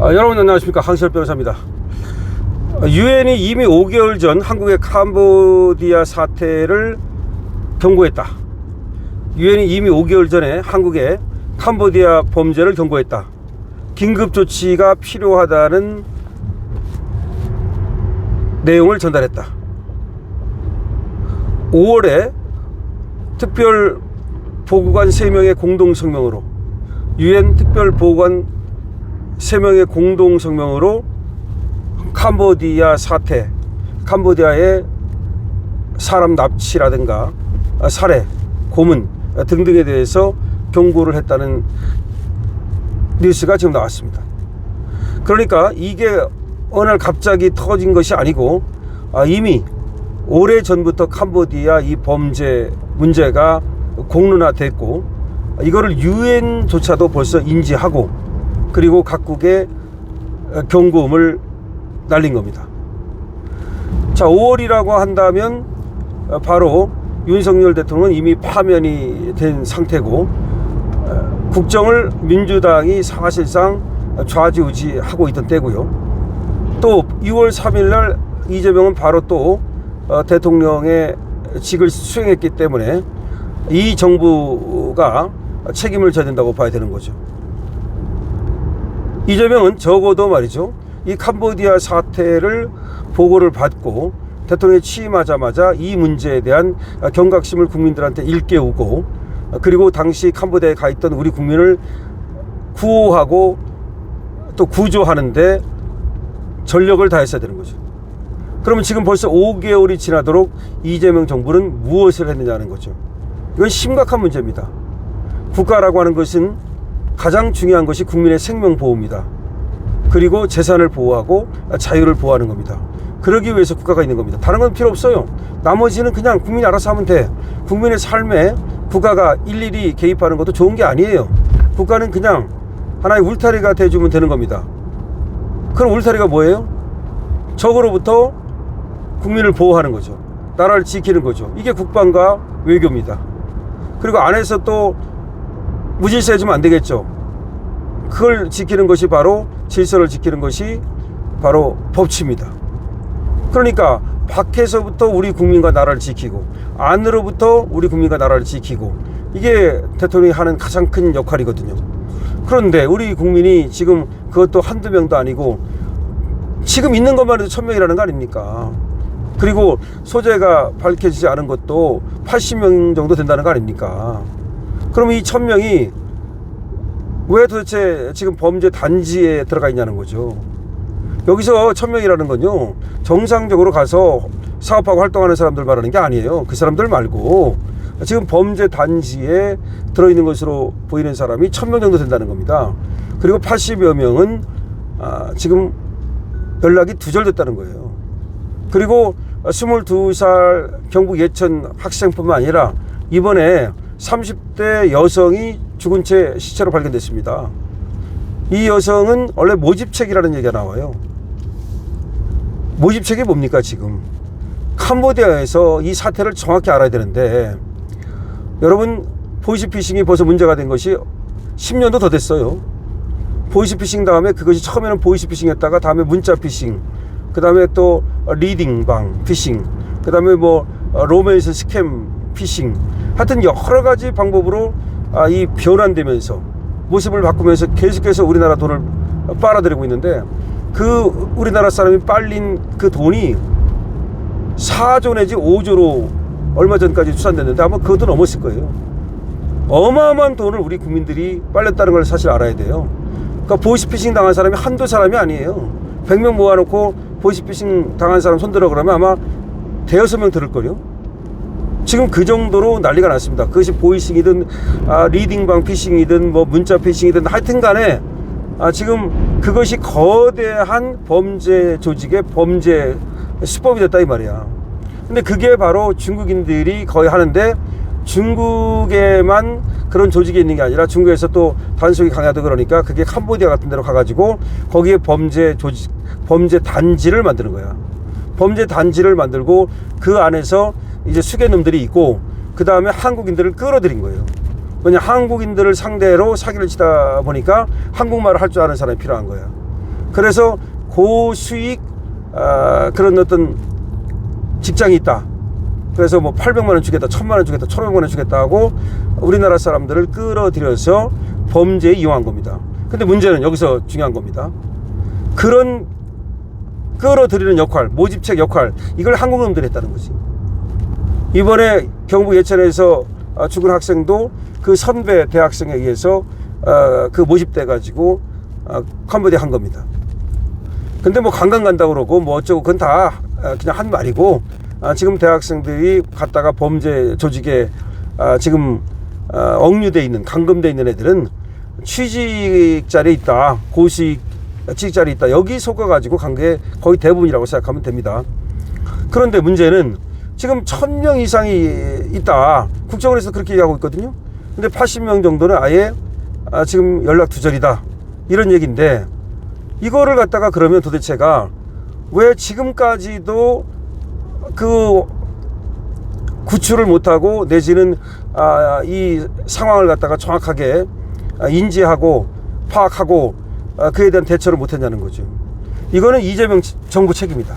아, 여러분 안녕하십니까 황시열 변호사입니다. 유엔이 이미 5개월 전 한국의 캄보디아 사태를 경고했다. 유엔이 이미 5개월 전에 한국의 캄보디아 범죄를 경고했다. 긴급 조치가 필요하다는 내용을 전달했다. 5월에 특별 보고관 3명의 공동 성명으로 유엔 특별 보고관 3명의 공동 성명으로 캄보디아 사태, 캄보디아의 사람 납치라든가 살해, 고문 등등에 대해서 경고를 했다는 뉴스가 지금 나왔습니다. 그러니까 이게 어느 날 갑자기 터진 것이 아니고 아, 이미 오래 전부터 캄보디아 이 범죄 문제가 공론화됐고 이거를 유엔조차도 벌써 인지하고 그리고 각국에 경고음을 날린 겁니다. 자, 5월이라고 한다면 바로 윤석열 대통령은 이미 파면이 된 상태고 어, 국정을 민주당이 사실상 좌지우지하고 있던 때고요. 또 6월 3일 날 이재명은 바로 또 어, 대통령의 직을 수행했기 때문에 이 정부가 책임을 져야 된다고 봐야 되는 거죠. 이재명은 적어도 말이죠. 이 캄보디아 사태를 보고를 받고 대통령이 취임하자마자 이 문제에 대한 경각심을 국민들한테 일깨우고 그리고 당시 캄보디아에 가 있던 우리 국민을 구호하고 또 구조하는데 전력을 다했어야 되는 거죠. 그러면 지금 벌써 5개월이 지나도록 이재명 정부는 무엇을 했느냐는 거죠. 이건 심각한 문제입니다. 국가라고 하는 것은 가장 중요한 것이 국민의 생명 보호입니다. 그리고 재산을 보호하고 자유를 보호하는 겁니다. 그러기 위해서 국가가 있는 겁니다. 다른 건 필요 없어요. 나머지는 그냥 국민이 알아서 하면 돼. 국민의 삶에 국가가 일일이 개입하는 것도 좋은 게 아니에요. 국가는 그냥 하나의 울타리가 돼주면 되는 겁니다. 그럼 울타리가 뭐예요? 적으로부터 국민을 보호하는 거죠. 나라를 지키는 거죠. 이게 국방과 외교입니다. 그리고 안에서 또 무질서 해주면 안 되겠죠. 그걸 지키는 것이 바로 질서를 지키는 것이 바로 법치입니다. 그러니까 밖에서부터 우리 국민과 나라를 지키고 안으로부터 우리 국민과 나라를 지키고 이게 대통령이 하는 가장 큰 역할이거든요. 그런데 우리 국민이 지금 그것도 한두 명도 아니고 지금 있는 것만 해도 천 명이라는 거 아닙니까? 그리고 소재가 밝혀지지 않은 것도 80명 정도 된다는 거 아닙니까? 그럼 이 천 명이 왜 도대체 지금 범죄 단지에 들어가 있냐는 거죠. 여기서 천 명이라는 건요 정상적으로 가서 사업하고 활동하는 사람들 말하는 게 아니에요. 그 사람들 말고 지금 범죄 단지에 들어있는 것으로 보이는 사람이 천 명 정도 된다는 겁니다. 그리고 80여 명은 아, 지금 연락이 두절됐다는 거예요. 그리고 22살 경북 예천 학생뿐만 아니라 이번에 30대 여성이 죽은 채 시체로 발견됐습니다. 이 여성은 원래 모집책이라는 얘기가 나와요. 모집책이 뭡니까 지금? 캄보디아에서 이 사태를 정확히 알아야 되는데 여러분 보이스피싱이 벌써 문제가 된 것이 10년도 더 됐어요. 보이스피싱 다음에 그것이 처음에는 보이스피싱이었다가 다음에 문자피싱, 그 다음에 또 리딩방 피싱, 그 다음에 뭐 로맨스 스캠 피싱, 하여튼 여러 가지 방법으로 아, 이 변환되면서 모습을 바꾸면서 계속해서 우리나라 돈을 빨아들이고 있는데 그 우리나라 사람이 빨린 그 돈이 4조 내지 5조로 얼마 전까지 추산됐는데 아마 그것도 넘었을 거예요. 어마어마한 돈을 우리 국민들이 빨렸다는 걸 사실 알아야 돼요. 그러니까 보이스피싱 당한 사람이 한두 사람이 아니에요. 100명 모아놓고 보이스피싱 당한 사람 손들어 그러면 아마 대여섯 명 들을걸요. 지금 그 정도로 난리가 났습니다. 그것이 보이싱이든 아, 리딩방 피싱이든 뭐 문자 피싱이든 하여튼 간에 아, 지금 그것이 거대한 범죄 조직의 범죄 수법이 됐다 이 말이야. 근데 그게 바로 중국인들이 거의 하는데 중국에만 그런 조직이 있는 게 아니라 중국에서 또 단속이 강하다 그러니까 그게 캄보디아 같은 데로 가가지고 거기에 범죄 조직, 범죄 단지를 만드는 거야. 범죄 단지를 만들고 그 안에서 이제 수개놈들이 있고 그 다음에 한국인들을 끌어들인 거예요. 왜냐 한국인들을 상대로 사기를 치다 보니까 한국말을 할 줄 아는 사람이 필요한 거야. 그래서 고수익 아, 그런 어떤 직장이 있다. 그래서 뭐 800만 원 주겠다, 1000만 원 주겠다, 1500만 원 주겠다 하고 우리나라 사람들을 끌어들여서 범죄에 이용한 겁니다. 근데 문제는 여기서 중요한 겁니다. 그런 끌어들이는 역할, 모집책 역할, 이걸 한국 놈들이 했다는 거지. 이번에 경북 예천에서 아, 죽은 학생도 그 선배 대학생에 의해서 어, 그 모집돼 가지고 어, 캄보디아 한 겁니다. 근데 뭐 관광 간다고 그러고 뭐 어쩌고 그건 다 아, 그냥 한 말이고 아, 지금 대학생들이 갔다가 범죄 조직에 아, 지금 아, 억류돼 있는 감금돼 있는 애들은 취직 자리에 있다 고수익 취직 자리에 있다 여기 속아 가지고 간 게 거의 대부분이라고 생각하면 됩니다. 그런데 문제는 지금 천 명 이상이 있다 국정원에서 그렇게 얘기하고 있거든요. 근데 80명 정도는 아예 아, 지금 연락 두절이다 이런 얘기인데 이거를 갖다가 그러면 도대체가 왜 지금까지도 그 구출을 못하고 내지는 아, 이 상황을 갖다가 정확하게 아, 인지하고 파악하고 아, 그에 대한 대처를 못했냐는 거죠. 이거는 이재명 정부 책임이다.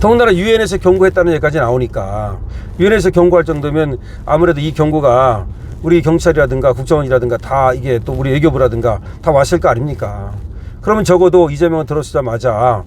더군다나 유엔에서 경고했다는 얘기까지 나오니까 유엔에서 경고할 정도면 아무래도 이 경고가 우리 경찰이라든가 국정원이라든가 다 이게 또 우리 외교부라든가 다 왔을 거 아닙니까? 그러면 적어도 이재명은 들어서자마자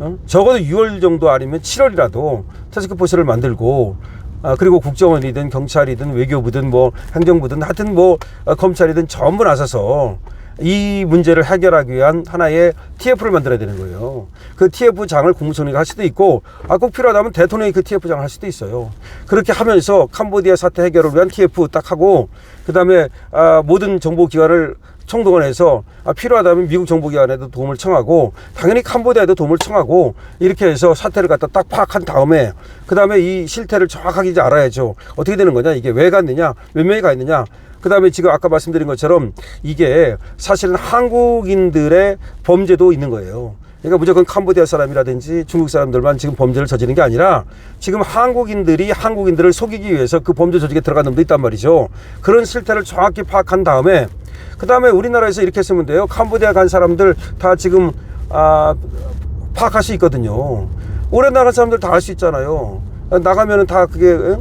어? 적어도 6월 정도 아니면 7월이라도 타스크포스를 만들고 아, 그리고 국정원이든 경찰이든 외교부든 뭐 행정부든 하여튼 뭐 어, 검찰이든 전부 나서서 이 문제를 해결하기 위한 하나의 TF를 만들어야 되는 거예요. 그 TF장을 국무총리가 할 수도 있고, 아, 꼭 필요하다면 대통령이 그 TF장을 할 수도 있어요. 그렇게 하면서 캄보디아 사태 해결을 위한 TF 딱 하고, 그 다음에, 아, 모든 정보기관을 총동원해서 아, 필요하다면 미국 정보기관에도 도움을 청하고 당연히 캄보디아에도 도움을 청하고 이렇게 해서 사태를 갖다 딱 파악한 다음에 그 다음에 이 실태를 정확하게 이제 알아야죠. 어떻게 되는 거냐 이게 왜 갔느냐 몇 명이 가 있느냐 그 다음에 지금 아까 말씀드린 것처럼 이게 사실은 한국인들의 범죄도 있는 거예요. 그러니까 무조건 캄보디아 사람이라든지 중국 사람들만 지금 범죄를 저지른 게 아니라 지금 한국인들이 한국인들을 속이기 위해서 그 범죄 조직에 들어간 놈도 있단 말이죠. 그런 실태를 정확히 파악한 다음에 그 다음에 우리나라에서 이렇게 했으면 돼요. 캄보디아 간 사람들 다 지금 아, 파악할 수 있거든요. 나간 사람들 다할수 있잖아요. 나가면은 다 그게 응?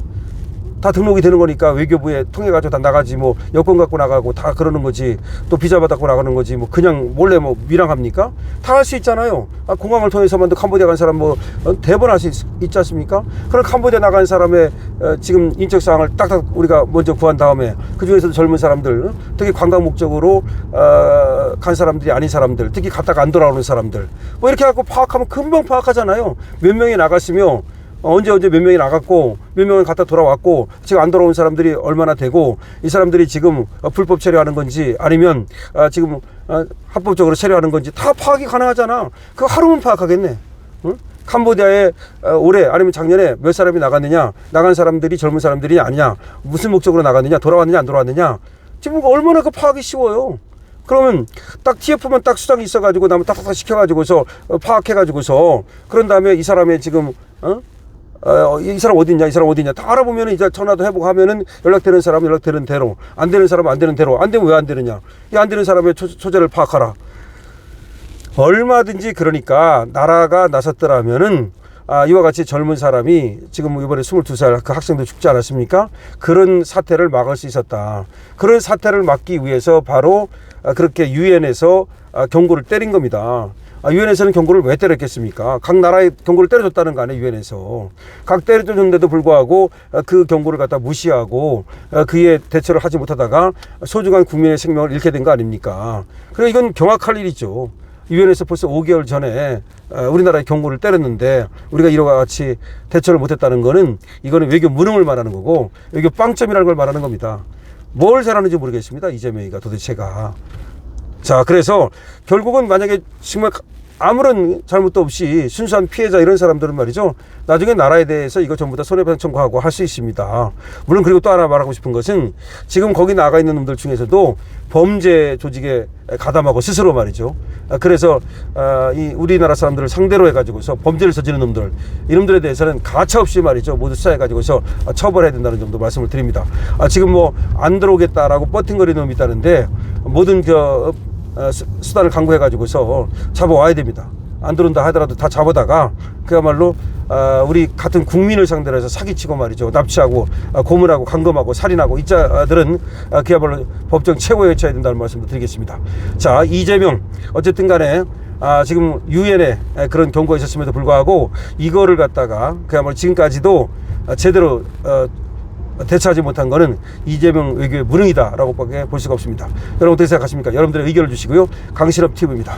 다 등록이 되는 거니까 외교부에 통해 가지고 다 나가지 뭐 여권 갖고 나가고 다 그러는 거지 또 비자 받고 나가는 거지 뭐 그냥 몰래 뭐 밀항합니까? 다 할 수 있잖아요. 아, 공항을 통해서만 도 캄보디아 간 사람 뭐 어, 대번 할 수 있지 않습니까? 그럼 캄보디아 나간 사람의 어, 지금 인적 사항을 딱딱 우리가 먼저 구한 다음에 그 중에서도 젊은 사람들 특히 관광 목적으로 어, 간 사람들이 아닌 사람들 특히 갔다가 안 돌아오는 사람들 뭐 이렇게 갖고 파악하면 금방 파악하잖아요. 몇 명이 나갔으며 어, 언제 언제 몇 명이 나갔고 몇 명은 갔다 돌아왔고 지금 안 돌아온 사람들이 얼마나 되고 이 사람들이 지금 어, 불법 체류하는 건지 아니면 아, 지금 어, 합법적으로 체류하는 건지 다 파악이 가능하잖아. 그 하루면 파악하겠네. 응? 캄보디아에 어, 올해 아니면 작년에 몇 사람이 나갔느냐 나간 사람들이 젊은 사람들이 아니냐 무슨 목적으로 나갔느냐 돌아왔느냐 안 돌아왔느냐 지금 얼마나 그 파악이 쉬워요. 그러면 딱 TF만 딱 수당이 있어가지고 나면 딱딱 시켜가지고서 어, 파악해가지고서 그런 다음에 이 사람의 지금 어? 어, 이 사람 어디 있냐, 이 사람 어디 있냐, 다 알아보면 이제 전화도 해보고 하면은 연락되는 사람 연락되는 대로, 안 되는 사람은 안 되는 대로, 안 되면 왜 안 되느냐. 이 안 되는 사람의 초, 초제를 파악하라. 얼마든지 그러니까 나라가 나섰더라면은 아, 이와 같이 젊은 사람이 지금 이번에 22살 그 학생도 죽지 않았습니까? 그런 사태를 막을 수 있었다. 그런 사태를 막기 위해서 바로 아, 그렇게 유엔에서 아, 경고를 때린 겁니다. 아, 유엔에서는 경고를 왜 때렸겠습니까? 각 나라에 경고를 때려줬다는 거 아니에요, 유엔에서. 각 때려줬는데도 불구하고 아, 그 경고를 갖다 무시하고 아, 그에 대처를 하지 못하다가 소중한 국민의 생명을 잃게 된 거 아닙니까? 그래, 이건 경악할 일이죠. 유엔에서 벌써 5개월 전에 어, 우리나라의 경고를 때렸는데 우리가 이와 같이 대처를 못했다는 거는 이거는 외교 무능을 말하는 거고 외교 빵점이라는 걸 말하는 겁니다. 뭘 잘하는지 모르겠습니다. 이재명이가 도대체가. 자, 그래서 결국은 만약에 정말 아무런 잘못도 없이 순수한 피해자 이런 사람들은 말이죠. 나중에 나라에 대해서 이거 전부 다 손해배상 청구하고 할 수 있습니다. 물론 그리고 또 하나 말하고 싶은 것은 지금 거기 나가 있는 놈들 중에서도 범죄 조직에 가담하고 스스로 말이죠. 아, 그래서 아, 이 우리나라 사람들을 상대로 해가지고서 범죄를 저지르는 놈들 이놈들에 대해서는 가차 없이 말이죠. 모두 수사해가지고서 처벌해야 된다는 점도 말씀을 드립니다. 아, 지금 뭐 안 들어오겠다라고 뻗팅거리는 놈이 있다는데 모든 그 어, 수- 수단을 강구해 가지고서 잡아와야 됩니다. 안 들어온다 하더라도 다 잡아다가 그야말로 아, 우리 같은 국민을 상대로 해서 사기치고 말이죠 납치하고 아, 고문하고 감금하고 살인하고 이자들은 아, 그야말로 법정 최고에 쳐야 된다는 말씀도 드리겠습니다. 자 이재명 어쨌든 간에 아, 지금 유엔에 그런 경고가 있었음에도 불구하고 이거를 갖다가 그야말로 지금까지도 아, 제대로 어, 대처하지 못한 거는 이재명 외교의 무능이다라고밖에 볼 수가 없습니다. 여러분 어떻게 생각하십니까? 여러분들의 의견을 주시고요. 강실업 TV입니다.